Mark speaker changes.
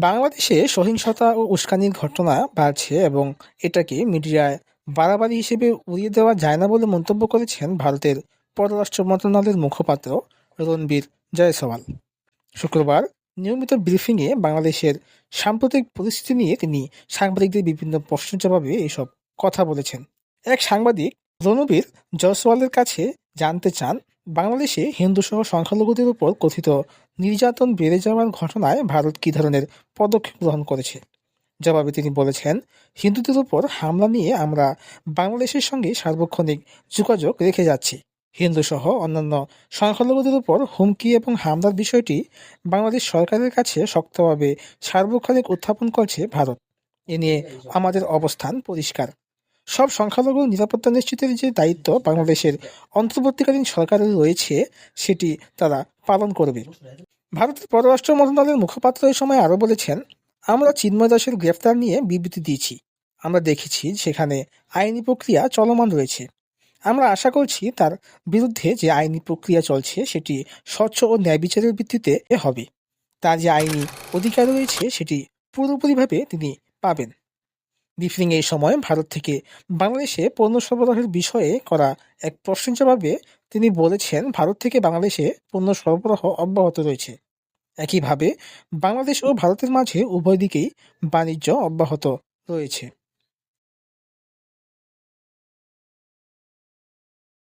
Speaker 1: বাংলাদেশে সহিংসতা ও উস্কানির ঘটনা বাড়ছে এবং এটাকে মিডিয়ায় বাড়াবাড়ি হিসেবে উড়িয়ে দেওয়া যায় না বলে মন্তব্য করেছেন ভারতের পররাষ্ট্র মন্ত্রণালয়ের মুখপাত্র রণবীর জয়সওয়াল। শুক্রবার নিয়মিত ব্রিফিংয়ে বাংলাদেশের সাম্প্রতিক পরিস্থিতি নিয়ে তিনি সাংবাদিকদের বিভিন্ন প্রশ্নের জবাবে এসব কথা বলেছেন। এক সাংবাদিক রণবীর জয়সওয়ালের কাছে জানতে চান বাংলাদেশে হিন্দুসহ সংখ্যালঘুদের উপর কথিত নির্যাতন বেড়ে যাওয়ার ঘটনায় ভারত কী ধরনের পদক্ষেপ গ্রহণ করেছে? জবাবে তিনি বলেছেন, হিন্দুদের উপর হামলা নিয়ে আমরা বাংলাদেশের সঙ্গে সার্বক্ষণিক যোগাযোগ রেখে যাচ্ছি। হিন্দুসহ অন্যান্য সংখ্যালঘুদের উপর হুমকি এবং হামলার বিষয়টি বাংলাদেশ সরকারের কাছে শক্তভাবে সার্বক্ষণিক উত্থাপন করছে ভারত। এ নিয়ে আমাদের অবস্থান পরিষ্কার। সব সংখ্যালঘু নিরাপত্তা নিশ্চিতের যে দায়িত্ব বাংলাদেশের অন্তর্বর্তীকালীন সরকারের রয়েছে, সেটি তারা পালন করবে। ভারতের পররাষ্ট্র মন্ত্রণালয়ের মুখপাত্র এই সময় আরও বলেছেন, আমরা চিন্ময় দাসের গ্রেফতার নিয়ে বিবৃতি দিয়েছি। আমরা দেখেছি সেখানে আইনি প্রক্রিয়া চলমান রয়েছে। আমরা আশা করছি তার বিরুদ্ধে যে আইনি প্রক্রিয়া চলছে, সেটি স্বচ্ছ ও ন্যায় বিচারের ভিত্তিতে হবে। তার যে আইনি অধিকার রয়েছে, সেটি পুরোপুরিভাবে তিনি পাবেন। ব্রিফিং এই সময় ভারত থেকে বাংলাদেশে পণ্য সরবরাহের বিষয়ে করা এক প্রশ্নের জবাবে তিনি বলেছেন, ভারত থেকে বাংলাদেশে পণ্য সরবরাহ অব্যাহত রয়েছে। একইভাবে বাংলাদেশ ও ভারতের মাঝে উভয় দিকেই বাণিজ্য অব্যাহত রয়েছে।